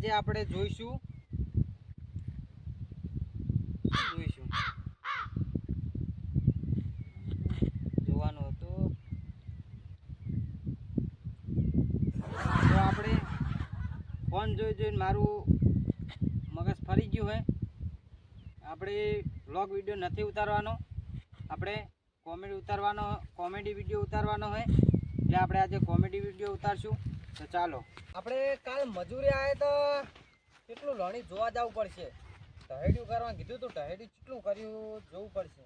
આજે આપણે જોઈશું. જોઈશું. જોવાનું હતું. તો આપણે ફોન જોઈ જોઈને મારું મગજ ફરી ગયું હોય. આપણે વ્લોગ વીડિયો નથી ઉતારવાનો. આપણે કોમેડી ઉતારવાનો કોમેડી વીડિયો ઉતારવાનો હોય. એટલે આપણે આજે કોમેડી વીડિયો ઉતારશું. તો ચાલો. આપણે કાલ મજૂરી આવે તો કેટલું લણી જોવા જવું પડશે. ટહેડ્યું કરવા કીધું હતું ટહેડ્યું કેટલું કર્યું, જોવું પડશે.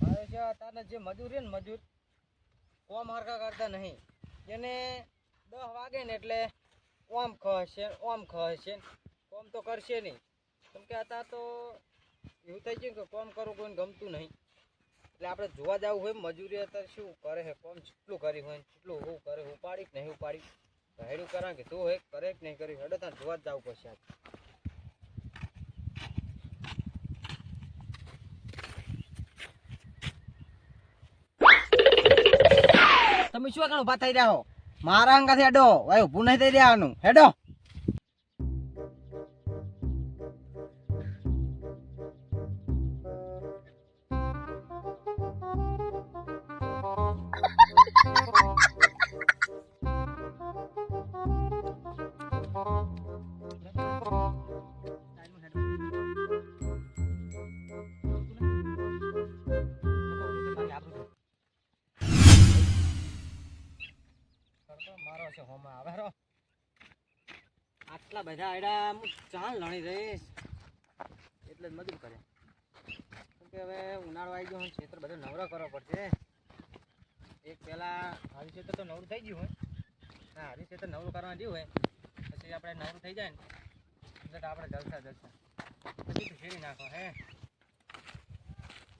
મારે છે અત્યારના જે મજૂર છે ને મજૂર, કોમ હરખા કરતા નહીં. એને દસ વાગે ને એટલે ઓમ ખસે ઓમ ખસે કોમ તો કરશે નહીં. કેમ કે અત્યારે તો એવું થઈ ગયું કે કોમ કરવું કોઈને ગમતું નહીં. એટલે આપણે જોવા જવું હોય મજૂરી, અત્યારે શું કરે છે? કોમ કેટલું કર્યું હોય કેટલું હું કરે ઉપાડી કે નહીં ઉપાડી? હેડું કરા કે તું એક કરે કે નહીં કરી, હેડો તાર જોવા જ જવું પડશે તમે શું આગળ ઊભા થઈ રહ્યા હો? મારા અંગાથી હેડો ભાઈ ઊભું નહીં થઈ રહ્યાનું હેડો. છે આવે રો આટલા બધા આડા હું ચાલ લણી રહીશ. એટલે જ મજૂર કરે. કેમ કે હવે ઉનાળો આવી ગયો હોય ખેતર બધો નવરો કરવો પડશે. એક પહેલા હારી ખેતર તો નવરું થઈ ગયું હોય. ના, હારી ખેતર નવરું કરવા દઉં હોય. પછી આપણે નવરું થઈ જાય ને, એટલે આપણે જલસા જલસા. પછી ફેરી નાખો, હે.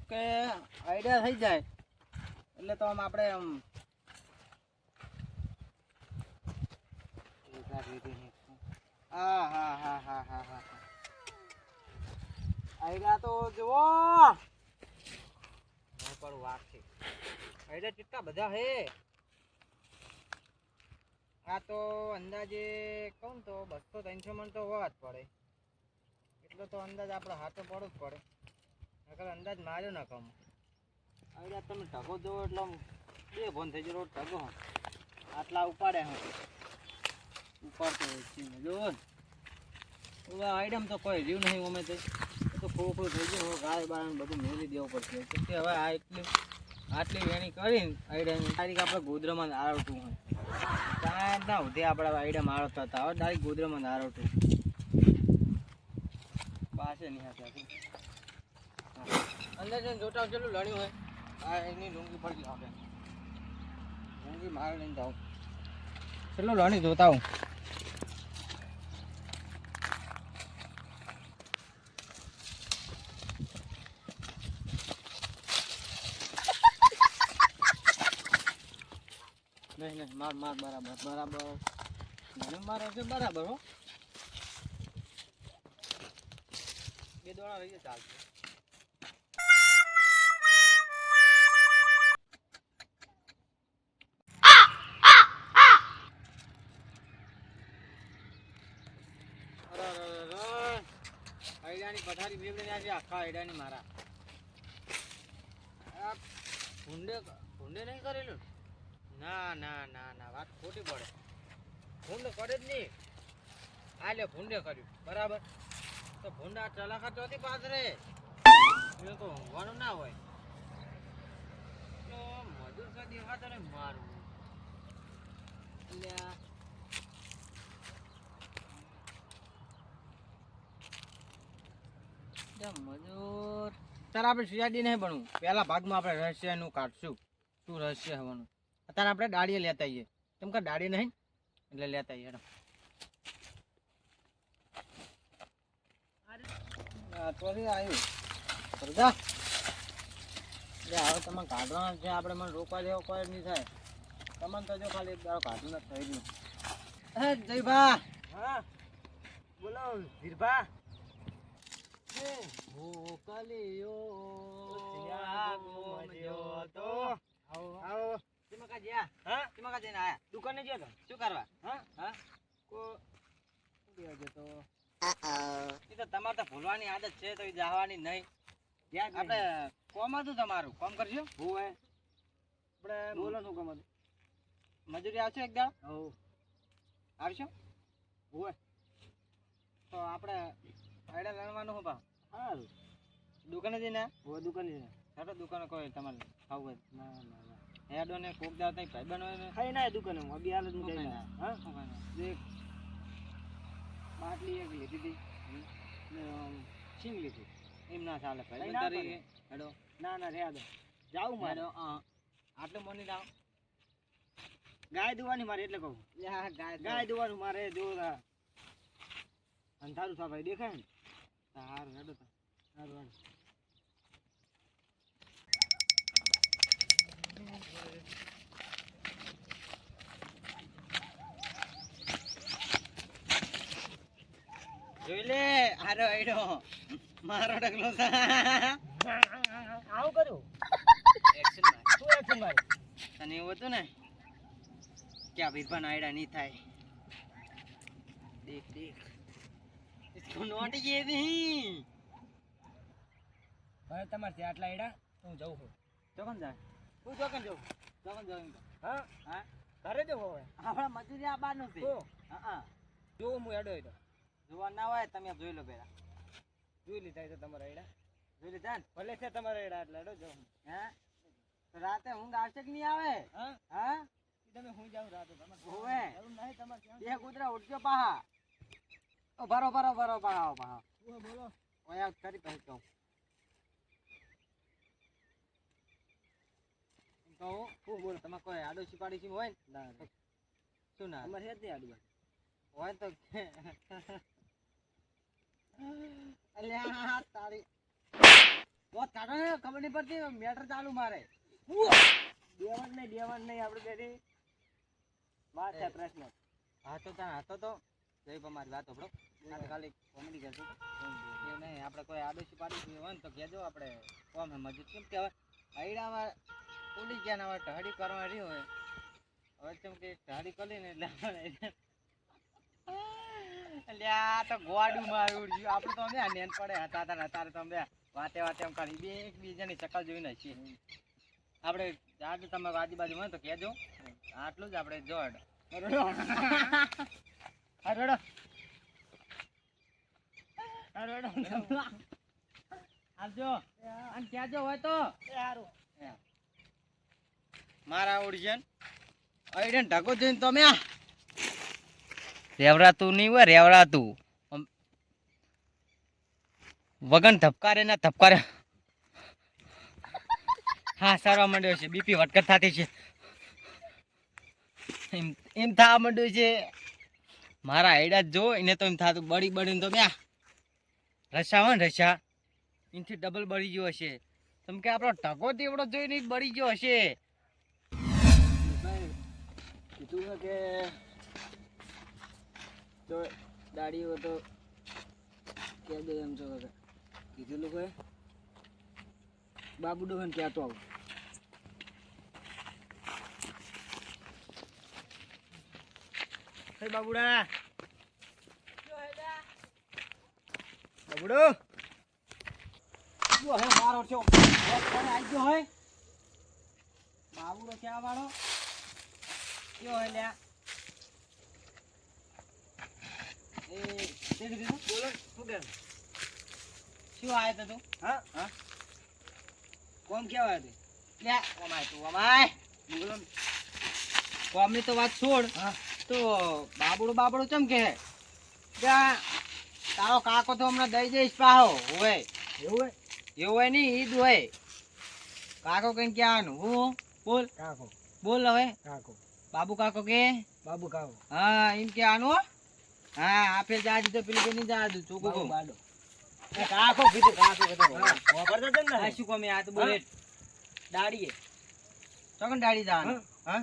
કે આઈડિયા થઈ જાય. એટલે તો આમ આપણે આમ હા હા હા હા હા હા. તો જુઓ. પર છે. કેટલા બધા હે. આ તો અંદાજે કહું તો બસો ત્રણસો મણ તો હોવા જ પડે. એટલો તો અંદાજ આપણે હાથો પડવો જ પડે. નકર અંદાજ માર્યો ના કમ આઈડિયા તમે ટકો જો એટલે બે ફોન થઈ ગયો ટકો આટલા ઉપાડે હું. ઉપાડતો હોય છે. જો હવે. આઈટમ તો કોઈ રહ્યું નહીં અમે તો. તો ખોખું થઈ ગયું. ગાય બાય બધું મેળી દેવું પડશે. કેમ કે હવે આ એટલી આટલી વેણી કરીને આઈડમ તારીખ આપણે ગોદરામાં આરવતું હોય. ત્યાં ના ઉધે આપણે આઈડમ આરવતા હતા. હવે ડાયરેક્ટ ગોદરામાં આરવતું પાસે નહીં હતા અંદર જઈને જોતા હોય લણ્યું હોય. આ એની લુંગી પડી લાગે લુંગી મારે લઈને જાઉં. ચેટલું લણી જોતા હું નહીં નહીં માર માર, બરાબર બરાબર. મને મારે છે બરાબર, હો. બે દોડા રહીએ ચાલશે. પથારી બેવડી નાખી આખા આયડાની મારા. ભૂંડે ભૂંડે નહીં કરેલું? ને? ના ના ના, વાત ખોટી પડે. ભૂંડ કરે જ નહીં. આ લે ભૂંડે કર્યું. બરાબર? તો ભૂંડા ચલાખા ચોથી પાથરે. એ તો ઊંઘવાનું ના હોય. તો મજૂર સાથે દેખાતો મારું. અલ્યા મજૂર. અત્યારે આપણે સીઆઈડી નહીં ભણવું? પહેલા ભાગમાં આપણે રહસ્યનું કાઢશું. શું રહસ્ય હવાનું? અત્યારે આપણે દાડીએ લેતા આવીએ. કેમ કે દાડી નહીં એટલે લેતા આવીએ હવે તમે કાઢવાના છે. આપણે મને રોકવા જેવો કોઈ નહીં થાય. તમને તો જો ખાલી એક દાડો નથી થઈ ગયું. હે જયભા. હા બોલો વીરભા મોકલ્યો. આવો. આવો. જ્યાં? જઈને આયા? દુકાને જ્યાં તો? શું કરવા? હા? હા? કો- કહેવા જતો એ તો તમારે તો ભૂલવાની આદત છે તો એ જવાની નહીં. યાદ આપણે કોમ હતું તમારું? કોમ કરજો. હોવે આપણે બોલો શું કમ હતું? મજૂરી આવશે એક દાડો? હવ આવશો? તો આપણે આયડા લણવાનું હું ભાવ? સારું દુકાને જઈને હોવે દુકાને. હેડો દુકાને કોઈ તમારે ખાવું હોય ના ના હેડો ને કોક દાવ તઈ ભાઈ બનો ને. ખાઈ ના દુકાને હું અભી હાલ જ હું શું જઈને ખાઈને આવ્યો. હા? એક બાટલી એક લીધી હતી. ને આમ લીધી. એમ ના ચાલે ભાઈ. તારી હેડો. ના ના રે દો. જાઉં મારે. હા. આટલું મોની જાવ ગાય દુવાની મારે એટલે કહું. ગાય ગાય ગાય દુવાનું મારે જો અંધારું થા ભાઈ દેખાય ને? સારું હેડો સારું હાલ. જોઈ આડો આડો મારો ડગલો આવું કર્યું? એક્શન માર. તું એક્શન માર તને એવું હતું ને કે આ વીરભાન આયડા નહીં થાય? દેખ દેખ. ઇસકો નોટ યે નહીં. હવે તમારથી આટલા આયડા હું જઉં છું. ચોકન જા. હું ચોકન જઉં? ચોકન જઉં હા? હા? ઘરે જવું હવે? આપણા મજૂરી આ બારનું છે. હા હા. જો હું એડો એડો જોવા ના હોય તમે જોઈ લો પેલા જોઈ લીધા છે તમારા એડા જોઈ લીધા ને? ભલે છે તમારા એડા એટલે એડો જો. હે? રાતે ઊંઘ આવશે કે નહીં આવે? હા? હા? તમે હું જાઉં રાતે તમારે? હોવે. નહીં તમારે બે કૂતરા ઉઠજો પાહા. ઓ ભરો ભરો ભરો પાહા પાહા. બોલો. ઓયા કરી પછી કહું. કહું હું બોલો તમે કોઈ આડોશી પાડોશી હોય ને. શું ના? અમારે છે નહીં આડું. હોય તો અલ્યા તારી. કાઢો ને ખબર નહીં પડતી મેટર ચાલુ મારે. દેવાન નહીં દેવાન નહીં આપણે બેઠી. વાત છે પ્રશ્ન. હા તો તાર હાથો તો. જય મારી વાત આપણો ખાલી કોમેડી કરતો એ નહીં આપણે કોઈ આડોશી પાડી હોય ને તો કહેજો આપણે કોમ મજૂર. કેમ કે હવે આઈડામાં ઉડી ગયા ને હવે ટહડી કરવા રહી હોય હવે કેમ કે ઢાળી કરી ને એટલે અલ્યા તો ગોડું મારું ઉડ્યું આપણે તો અમે નેન પડે હતા હતા અત્યારે તો અમે વાતે વાતે એમ કરી. બે એકબીજાની ચકલ જોઈને છીએ આપણે આજે તમે આજુબાજુ હોય તો કહેજો. આટલું જ આપણે જોડ. હરડો હરોડો આવજો. અને કહેજો હોય તો. મારા ઓડિશન ઢાકો જોઈને તમે આ રેવરાતું નહીં હોય રેવરાતું વગન ધબકારે ના ધબકારે. હા, સારવા માંડ્યો છે. બીપી વટકર થતી છે. એમ એમ થવા માંડ્યું છે. મારા આઈડા જો એને તો એમ થતું, બળી બળીને તો બ્યા રસા હોય ને રસા. એનાથી ડબલ બળી ગયો હશે. તમે કે આપણો ટકો દેવડો જોઈને બળી ગયો હશે. કીધું કે તો દાડીઓ તો કે દે એમ છો કાકા કીધું લોકોએ બાબુ ડોહન ક્યાં તો આવું? હે બાબુડા. બાબુડો. જો હે, મારો છો. આઈ ગયો હોય? બાબુડો ક્યાં વાળો? કયો હે લ્યા એ દેખ દીધું બોલો શું કે શું આયો તો તું હા હા કોમ કેવા હતી લ્યા ઓમાય તું ઓમાય બોલો કોમની તો વાત છોડ હા તો બાબડો બાબડો ચમ કે તારો કાકો. તો હમણાં દઈ જઈશ પાહો હોય એવું એવું હોય નહીં ઈદ હોય કાકો કઈ ક્યાં હું બોલ કાકો બોલ હવે. કાકો. બાબુ કાકો કે? બાબુ કાકો. હા એમ કે આનું હો? આપે જા દીધો પેલી નહીં જાજુ ચોખ્ખું બાબુ કહું બાડો કાકો કીધું કાકો કીધું. વાપરતા આ ને શું કોમે આ તો બુલેટ? દાડીએ. ચોકન દાડી જવાનું હા.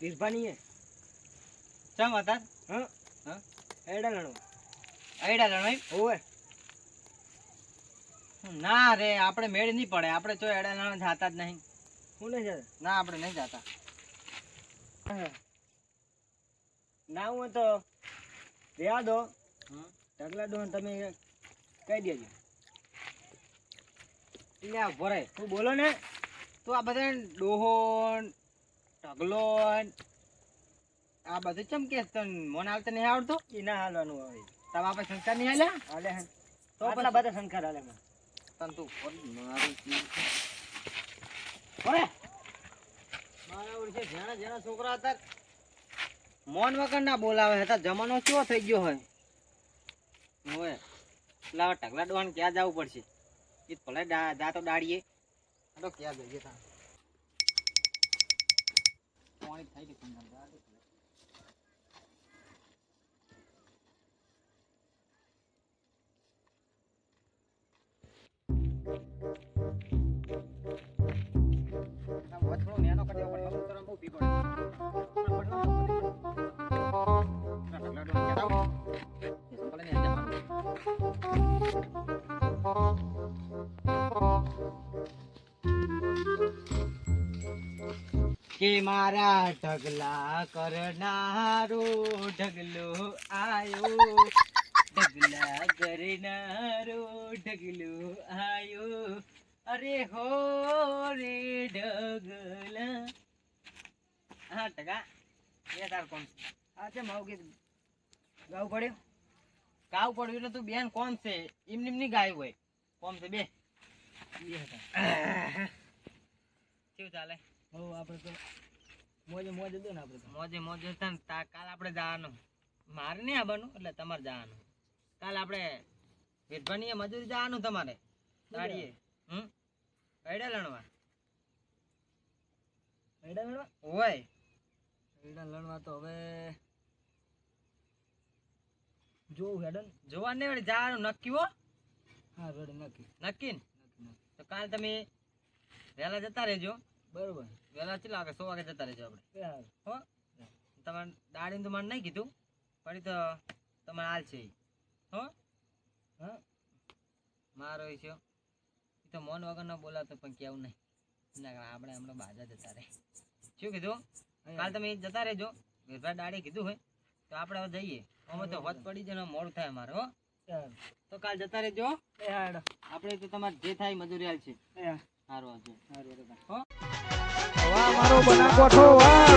વીરભાની હે ચમ હતા? હા. હા? એડા લણો એડા લણો ઓવે ના રે આપણે મેળ નહીં પડે. આપણે તો એડા લણો જાતા જ નહીં. હું નહીં જતા? ના આપણે નહીં જાતા. ના હું તો રહ્યા દો. ઢગલા દો તમે કહી દેજો. એટલે આ તું બોલો ને. તો આ બધા ડોહોન ઢગલોન આ બધું ચમ કે મને આવતા નહીં આવડતું? એ ના હાલવાનું આવે તારા બાપા સંસ્કાર નહીં હાલ્યા હાલે હે. તો પેલા બધા સંસ્કાર હાલે મને તન તું મારું છે. મારા ઓળખે જેના જેના છોકરા હતા. મોન વગર ના બોલાવે હતા જમાનો કેવો થઈ ગયો હોય? હોય એટલે ટકલા ઢગલા ક્યાં જવું પડશે? એ ભલે જા તો દાડીએ. તો ક્યાં જઈએ તા? દેવો પડે, બહુ ભીગો કે મારા ઢગલા કરનારો ઢગલો આયો. ઢગલા કરનારો ઢગલો આયો. અરે હો રે ઢગલા. હા, ટકા. એ તાર કોણ? આ છે મારું ગીત. ગાવું પડ્યું? કાવ પડ્યું એટલે તું બેન કોણ છે? એમ ની ગાય હોય. કોણ છે બે? કેવું ચાલે? હો આપણે તો મોજે મોજ દો ને આપણે તો. મોજે મોજ હતા ને કાલ આપણે જવાનું. મારે નહીં આવવાનું એટલે તમારે જવાનું. કાલ આપણે વેઠવાની મજૂરી જવાનું તમારે દાડીએ. હમ? કઈડા લણવા. એડા લણવા? હોય. એડા લણવા તો હવે જોવું હેડન જોવા નહીં વળી જવાનું નક્કી હો? હા રેડ નક્કી. નક્કી ને? તો કાલ તમે વહેલા જતા રહેજો. બરોબર. વહેલા ચેલા વાગે? સો વાગે જતા રહેજો આપણે. હો? તમારે દાડીને તો મને નહીં કીધું પણ તો તમારે હાલ છે હો? હા? મારો એ છે. એ તો મન વગર ન બોલાતો પણ કેવું નહીં. ના આપણે હમણાં બાજા જતા રહે. શું કીધું? કાલ તમે જતા રહેજો. વેરભા દાડી કીધું હોય તો આપણે હવે જઈએ. અમે તો હોત પડી જાય ને મોડું થાય અમારે હો? તો કાલ જતા રહેજો. આપણે તો તમારે જે થાય મજૂરી હાલ છે. સારું આવજો હેડો. હો? મારો બનાકોઠો વાહ